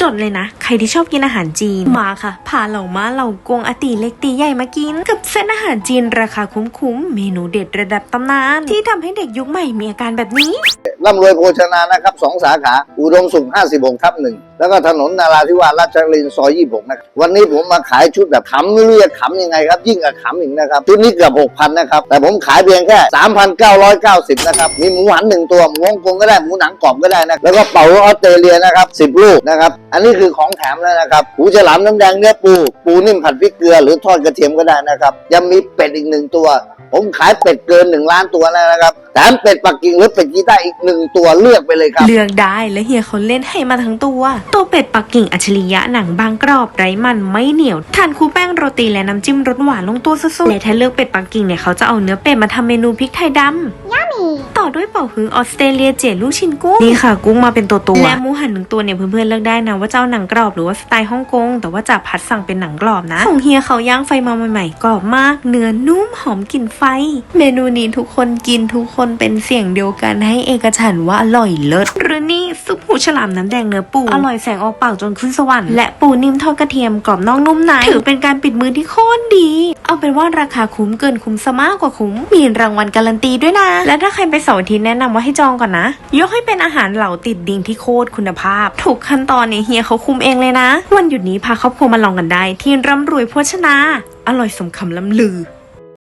จดเลยนะ ใครที่ชอบกินอาหารจีนมาค่ะพาเหล่ามาเหล่ากงอตีเล็กตีใหญ่มากิน กับเส้นอาหารจีนราคาคุ้มๆเมนูเด็ดระดับตำนาน ที่ทำให้เด็กยุคใหม่มีอาการแบบนี้ ร่ำรวยโภชนานะครับสองสาขา อุดมสุข 56ทับหนึ่งแล้วก็ถนนนาราธิวาสราชรินซอย 26 นะครับ วันนี้ผมมาขายชุดแบบขำไม่รู้จะขำยังไงครับ ยิ่งกับขำอีกนะครับ ชุดนี้เกือบ 6,000 นะครับ แต่ผมขายเพียงแค่ 3,990 นะครับ มีหมูหันหนึ่งตัว หมูฮ่องกงก็ได้ หมูหนังกรอบก็ได้นะ แล้วก็เป๋าออสเตรเลียนะครับ 10 ลูกนะครับ อันนี้คือของแถมแล้วนะครับ หูฉลามน้ำแดงเนื้อปู ปูนิ่มผัดพริกเกลือ หรือทอดกระเทียมก็ได้นะครับ ยังมีเป็ดอีกหนึ่งตัว ผมขายเป็ดเกินหนึ่งล้านตัวแล้วนะครับแถมเป็ดปักกิ่งหรือเป็ดกีต้าอีกหนึ่งตัวเลือกไปเลยครับ เลือกได้และเฮียเขาเล่นให้มาทั้งตัว ตัวเป็ดปักกิ่งอัจฉริยะหนังบางกรอบไร้มันไม่เหนียวทานคู่แป้งโรตีและน้ำจิ้มรสหวานลงตัวสุดๆและถ้าเลือกเป็ดปักกิ่งเนี่ยเขาจะเอาเนื้อเป็ดมาทำเมนูพริกไทยดำต่ อด้วยเป่าฮื้อออสเตรเลียเจี๋ยลูกชิ้นกุ้งนี่ค่ะกุ้งมาเป็นตัวตัวและหมูหันหนึ่งตัวเนี่ยเพื่อนๆเลือกได้นะว่าจะเอาหนังกรอบหรือว่าสไตล์ฮ่องกงแต่ว่าจากพัดสั่งเป็นหนังกรอบนะของเฮียเขาย่างไฟมาใหม่ๆกรอบมาก เนื้อนุ่มหอมกลิ่นไฟ เมนูนี้ทุกคนกินทุกคนเป็นเสียงเดียวกันให้เอกฉันท์ว่าอร่อยเลิศหรือนี่ซุปหูฉลามน้ำแดงเนื้อปูอร่อยแสงออกปากจนขึ้นสวรรค์และปูนิ่มทอดกระเทียมกรอบนอกนุ่มในถือเป็นการปิดมือที่โคตรดี เอาเป็นว่าราคาคุ้มเกินคุ้มซะมากกว่าคุ้มมีรางวัลการันตีด้วยนะ และถ้าใครไปเสาร์อาทิตย์แนะนำว่าให้จองก่อนนะ ยกให้เป็นอาหารเหล่าติดดิ่งที่โคตรคุณภาพ ถูกขั้นตอนเนี่ยเฮียเขาคุมเองเลยนะ วันหยุดนี้พาครอบครัวมาลองกันได้ ที่ร่ำรวยโภชนา อร่อยสมคำล้ำลือ